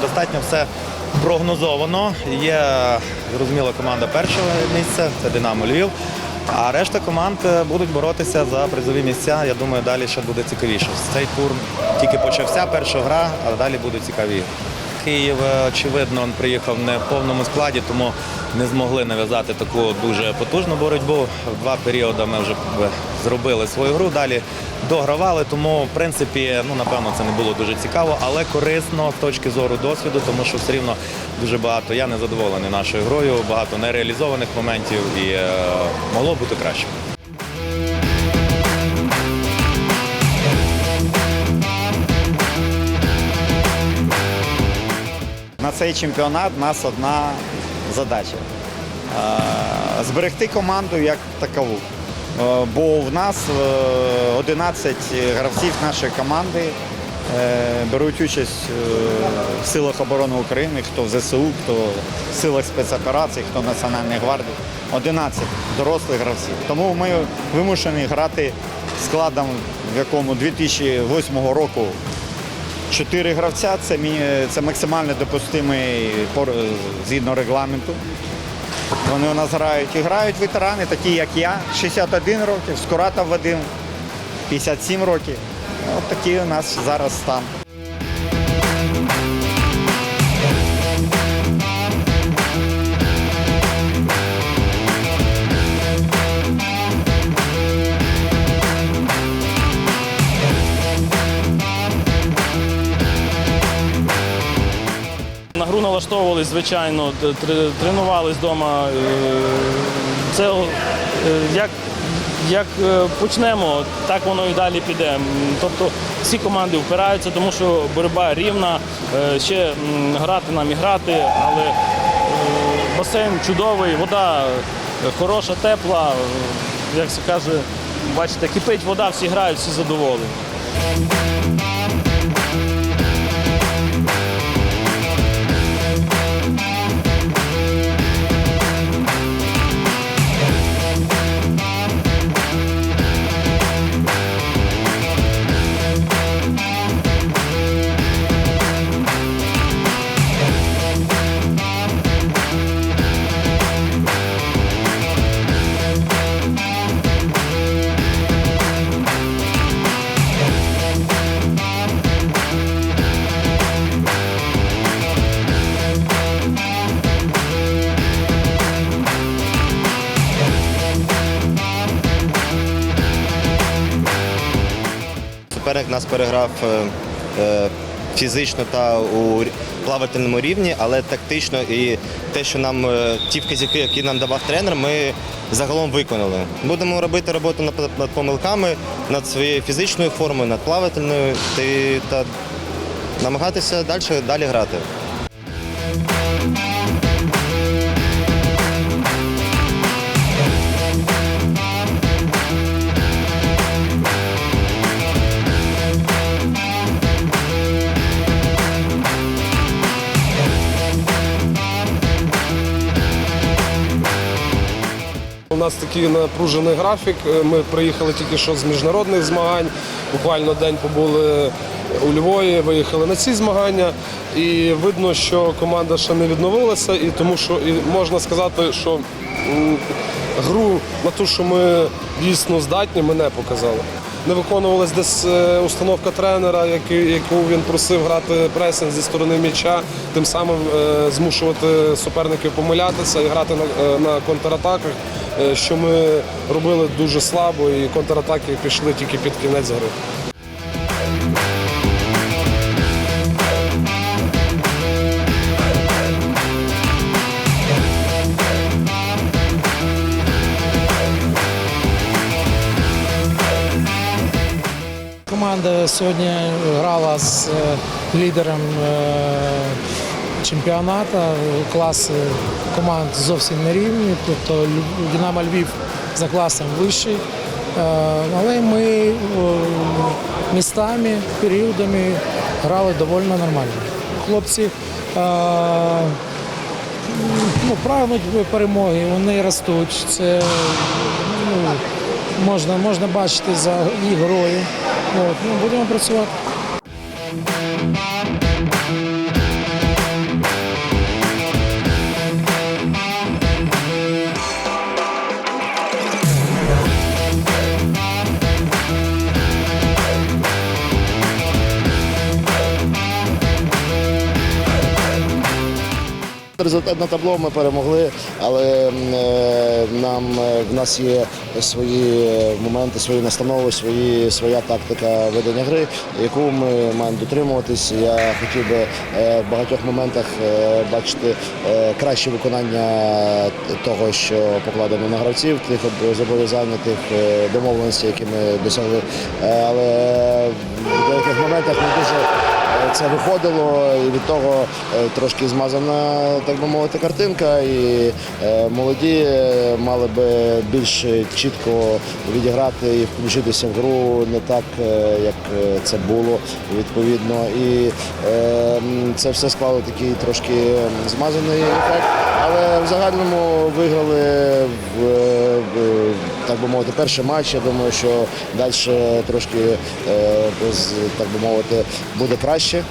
Достатньо все прогнозовано. Є зрозуміла команда першого місця це Динамо Львів. А решта команд е, будуть боротися за призові місця. Я думаю, далі ще буде цікавіше. Цей тур тільки почався перша гра, а далі будуть цікаві. Київ, очевидно, він приїхав не в повному складі, тому не змогли нав'язати таку дуже потужну боротьбу. В два періоди ми вже зробили свою гру, далі догравали, тому в принципі, ну напевно, це не було дуже цікаво, але корисно з точки зору досвіду, тому що все рівно дуже багато. Я не задоволений нашою грою, багато нереалізованих моментів і е, могло бути краще. Цей чемпіонат у нас одна задача е, зберегти команду як такову. Е, Бо в нас е, 11 гравців нашої команди е, беруть участь е, в силах оборони України, хто в ЗСУ, хто в силах спецоперацій, хто в Національній гвардії. 11 дорослих гравців. Тому ми вимушені грати складом, в якому 2008 року Чотири гравця це, це максимально допустимий згідно регламенту. Вони у нас грають і грають ветерани, такі як я, 61 років, Скуратов Вадим, 57 років. От такий у нас зараз стан. Налаштовувались, звичайно, тренувались вдома. Це е, як, як е, почнемо, так воно і далі піде. Тобто всі команди впираються, тому що боротьба рівна, Е, ще грати нам і грати, але е, басейн чудовий, вода е, хороша, тепла. Е, Як се каже, бачите, кипить вода, всі грають, всі задоволені. Суперник нас переграв е, е, фізично та у плавательному рівні, але тактично і те, що нам е, ті вказівки, які нам давав тренер, ми загалом виконали. Будемо робити роботу над, помилками, над своєю фізичною формою, над плавательною та намагатися далі, далі грати. У нас такий напружений графік. Е, Ми приїхали тільки що з міжнародних змагань. Буквально день побули у Львові, виїхали на ці змагання. І видно, що команда ще не відновилася, і тому що і можна сказати, що гру на ту, що ми дійсно здатні, ми не показали. Не виконувалась десь е, установка тренера, яку він просив грати пресинг зі сторони м'яча, тим самим е, змушувати суперників помилятися і грати на, е, контратаках, що ми робили дуже слабо, і контратаки пішли тільки під кінець гри. Команда сьогодні грала з е, лідером е, чемпіонату. Класи команд зовсім не рівні. Тобто Динамо Львів за класом вищий. Е, Але ми містами, періодами грали доволі нормально. Хлопці ну, прагнуть перемоги, вони ростуть. Це ну, можна, можна бачити за їх грою. От, ну, будемо працювати. Результат на табло ми перемогли, але е, нам е, в нас є свої моменти, свої настанови, свої своя тактика ведення гри, яку ми маємо дотримуватись. Я хотів би е, в багатьох моментах е, бачити е, краще виконання того, що покладено на гравців, тих зобов'язань, тих е, домовленостей, які ми досягли. Е, Але в деяких моментах не дуже е, це виходило, і від того е, трошки змазана, так би мовити, картинка. І е, молоді е, мали би більш чітко відіграти і включитися в гру не так, як це було відповідно. І це все склало такий трошки змазаний ефект. Але в загальному виграли в так би мовити перший матч. Я думаю, що далі трошки е, так би мовити буде краще.